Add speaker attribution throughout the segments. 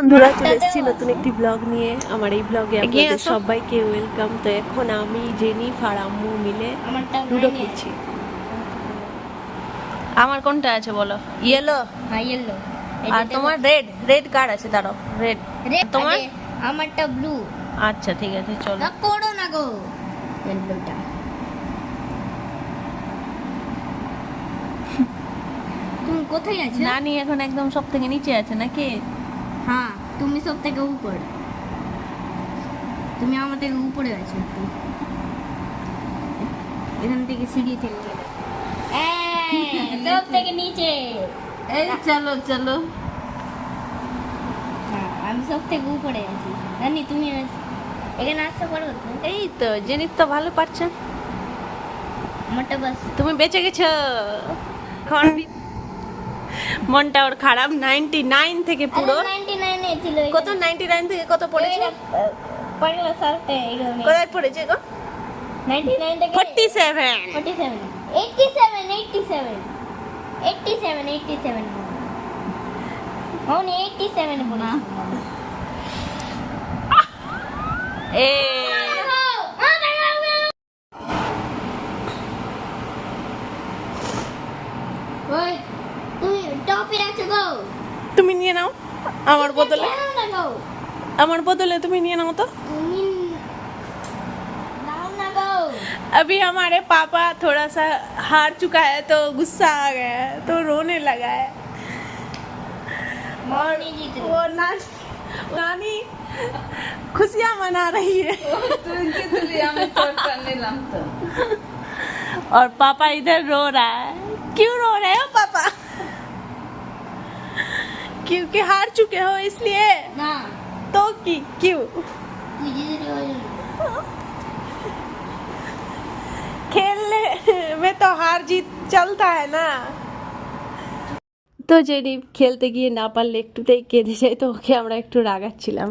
Speaker 1: বন্ধুরা চলে এসেছি নতুন একটি ব্লগ নিয়ে। আমার এই ব্লগে আপনাদের সবাইকে ওয়েলকাম তো এখন আমি জেনিফার আম্মু মিলে লুডো খেলছি।
Speaker 2: আমার কোনটা আছে বলো? ইয়েলো
Speaker 3: হ্যাঁ ইয়েলো
Speaker 2: আর তোমার রেড রেড কার্ড আছে? দাঁড়ো রেড তোমার?
Speaker 3: আমারটা ব্লু
Speaker 2: আচ্ছা ঠিক আছে চলো।
Speaker 3: না করো না গো। ইয়েলোটা তুমি কোথায় আছো?
Speaker 2: নানি এখন একদম সব থেকে নিচে আছে নাকি?
Speaker 3: হ্যাঁ তুমি সব থেকে উপর। তুমি আমার থেকে উপরে আছো একটু। এখান থেকে সিঁড়ি থেকে সব থেকে নিচে।
Speaker 2: এই চলো চলো।
Speaker 3: হ্যাঁ আমি সব থেকে উপরে আছি। জানি তুমি আছ- এখানে আসতে পারো
Speaker 2: এই তো জেনিত তো ভালো পারছে।
Speaker 3: আমারটা বাস।
Speaker 2: তুমি বেঁচে গেছো। বি- মনটা ওর খারাপ নাইনটি নাইন থেকে পুরো
Speaker 3: নাইনটি নাইনে ছিল
Speaker 2: কত নাইনটি নাইন থেকে কত পড়েছে
Speaker 3: পাগলা সালতে এখানে
Speaker 2: কোথায় পড়েছে গো
Speaker 3: নাইনটি নাইন থেকে
Speaker 2: forty seven
Speaker 3: forty seven eighty seven eighty seven eighty seven eighty seven అవును ఎయిటీ సెవెన్
Speaker 2: এ
Speaker 3: ওই তুই টপে আছো গো
Speaker 2: তুমি নিয়ে নাও আমার বদলে
Speaker 3: না গো
Speaker 2: আমার বদলে তুমি নিয়ে নাও তো
Speaker 3: তুমি দাও না গো
Speaker 2: अभी हमारे पापा थोड़ा सा हार चुका है तो गुस्सा आ गया है तो रोने लगा है
Speaker 3: মনি জিত
Speaker 2: वो नानी नानी खुशियाँ मना रही है और पापा इधर रो रहा है क्यों रो रहे हो पापा क्योंकि हार चुके हो इसलिए
Speaker 3: না
Speaker 2: तो की क्यों
Speaker 3: তুই জিতে
Speaker 2: खेलने में तो हार जीत चलता है ना
Speaker 1: তো জেনি খেলতে গিয়ে না পারলে একটুতেই কেঁদে যায় তো ওকে আমরা একটু রাগাচ্ছিলাম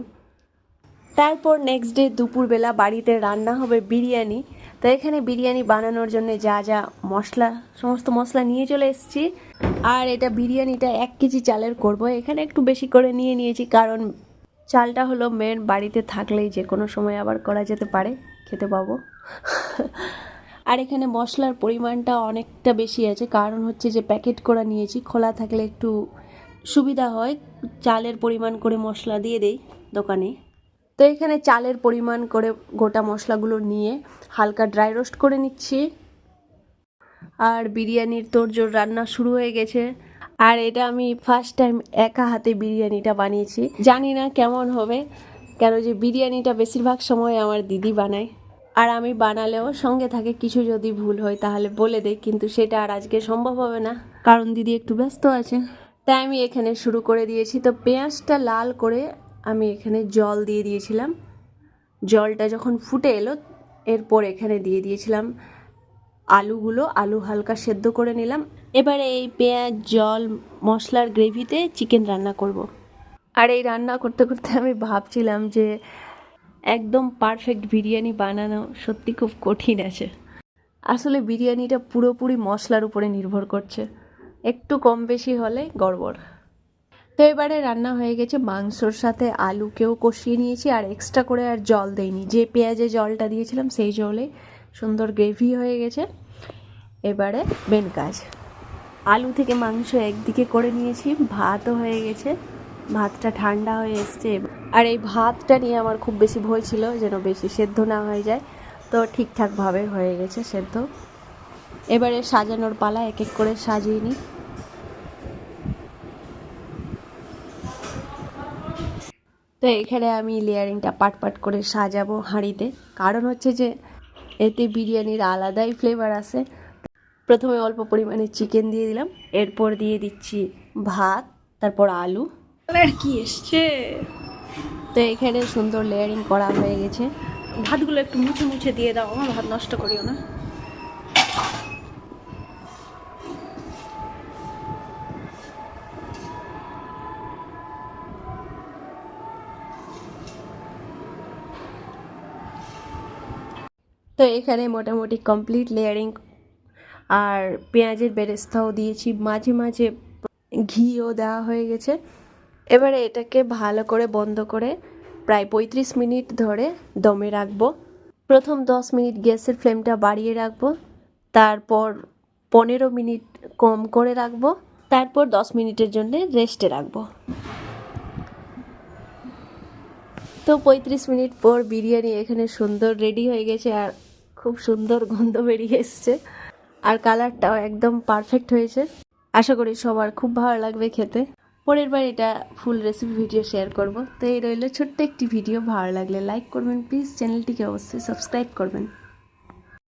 Speaker 1: তারপর নেক্সট ডে দুপুরবেলা বাড়িতে রান্না হবে বিরিয়ানি তো এখানে বিরিয়ানি বানানোর জন্য যা যা মশলা সমস্ত মশলা নিয়ে চলে এসেছি আর এটা বিরিয়ানিটা এক কেজি চালের করব। এখানে একটু বেশি করে নিয়ে নিয়েছি, কারণ চালটা হলো মেন বাড়িতে থাকলেই যে কোনো সময় আবার করা যেতে পারে, খেতে পাবো। আর এখানে মশলার পরিমাণটা অনেকটা বেশি আছে, কারণ হচ্ছে যে প্যাকেট করা নিয়েছি, খোলা থাকলে একটু সুবিধা হয়। চালের পরিমাণ করে মশলা দিয়ে দেই দোকানে। তো এখানে চালের পরিমাণ করে গোটা মশলাগুলো নিয়ে হালকা ড্রাই রোস্ট করে নিচ্ছি। আর বিরিয়ানির তোড়জোড় রান্না শুরু হয়ে গেছে। আর এটা আমি ফার্স্ট টাইম একা হাতে বিরিয়ানিটা বানিয়েছি। জানি না কেমন হবে, কেন যে বিরিয়ানিটা বেশিরভাগ সময় আমার দিদি বানায়। আর আমি বানালেও সঙ্গে থাকে কিছু যদি ভুল হয় তাহলে বলে দেয় কিন্তু সেটা আর আজকে সম্ভব হবে না। কারণ দিদি একটু ব্যস্ত আছে। তাই আমি এখানে শুরু করে দিয়েছি। তো পেঁয়াজটা লাল করে আমি এখানে জল দিয়ে দিয়েছিলাম। জলটা যখন ফুটে এলো, এরপর এখানে দিয়ে দিয়েছিলাম আলুগুলো আলু হালকা সেদ্ধ করে নিলাম। এবারে এই পেঁয়াজ, জল, মশলার গ্রেভিতে চিকেন রান্না করব। আর এই রান্না করতে করতে আমি ভাবছিলাম যে একদম পারফেক্ট বিরিয়ানি বানানো সত্যি খুব কঠিন আছে। আসলে বিরিয়ানিটা পুরোপুরি মশলার উপরে নির্ভর করছে। একটু কম বেশি হলে গড়বড়। তো এবারে রান্না হয়ে গেছে মাংসর সাথে আলুকেও কষিয়ে নিয়েছি, আর এক্সট্রা করে আর জল দেইনি। যে পেঁয়াজে জলটা দিয়েছিলাম সেই জলে সুন্দর গ্রেভি হয়ে গেছে। এবারে মেন কাজ। আলু থেকে মাংস একদিকে করে নিয়েছি, ভাতও হয়ে গেছে। ভাতটা ঠান্ডা হয়ে এসছে আর এই ভাতটা নিয়ে আমার খুব বেশি ভয় ছিল, যেন বেশি সেদ্ধ না হয়ে যায়। তো ঠিকঠাকভাবে হয়ে গেছে সেদ্ধ। এবারে সাজানোর পালা এক এক করে সাজিয়ে নিই। তো এখানে আমি লেয়ারিংটা পাট পাট করে সাজাবো হাঁড়িতে। কারণ হচ্ছে যে এতে বিরিয়ানির আলাদাই ফ্লেভার আছে। প্রথমে অল্প পরিমাণে চিকেন দিয়ে দিলাম এরপর দিয়ে দিচ্ছি ভাত তারপর আলু।
Speaker 2: আর কি এসছে?
Speaker 1: তো এখানে সুন্দর লেয়ারিং করা হয়ে গেছে।
Speaker 2: ভাতগুলো একটু মুছে মুছে দিয়ে দাও আমার ভাত নষ্ট করিও না।
Speaker 1: তো এখানে মোটামুটি কমপ্লিট লেয়ারিং আর পেঁয়াজের বেরেস্তাও দিয়েছি। মাঝে মাঝে ঘিও দেওয়া হয়ে গেছে। এবারে এটাকে ভালো করে বন্ধ করে প্রায় পঁয়ত্রিশ মিনিট ধরে দমে রাখব। প্রথম দশ মিনিট গ্যাসের ফ্লেমটা বাড়িয়ে রাখব। তারপর পনেরো মিনিট কম করে রাখব। তারপর দশ মিনিটের জন্য রেস্টে রাখব। তো পঁয়ত্রিশ মিনিট পর বিরিয়ানি এখানে সুন্দর রেডি হয়ে গেছে আর খুব সুন্দর গন্ধ বেরিয়ে এসছে। আর কালারটাও একদম পারফেক্ট হয়েছে। আশা করি সবার খুব ভালো লাগবে খেতে। পরের বার এটা ফুল রেসিপি ভিডিও শেয়ার করব। তো এই রইল ছোট্ট একটি ভিডিও ভালো লাগলে লাইক করবেন। প্লিজ চ্যানেলটিকে অবশ্যই সাবস্ক্রাইব করবেন।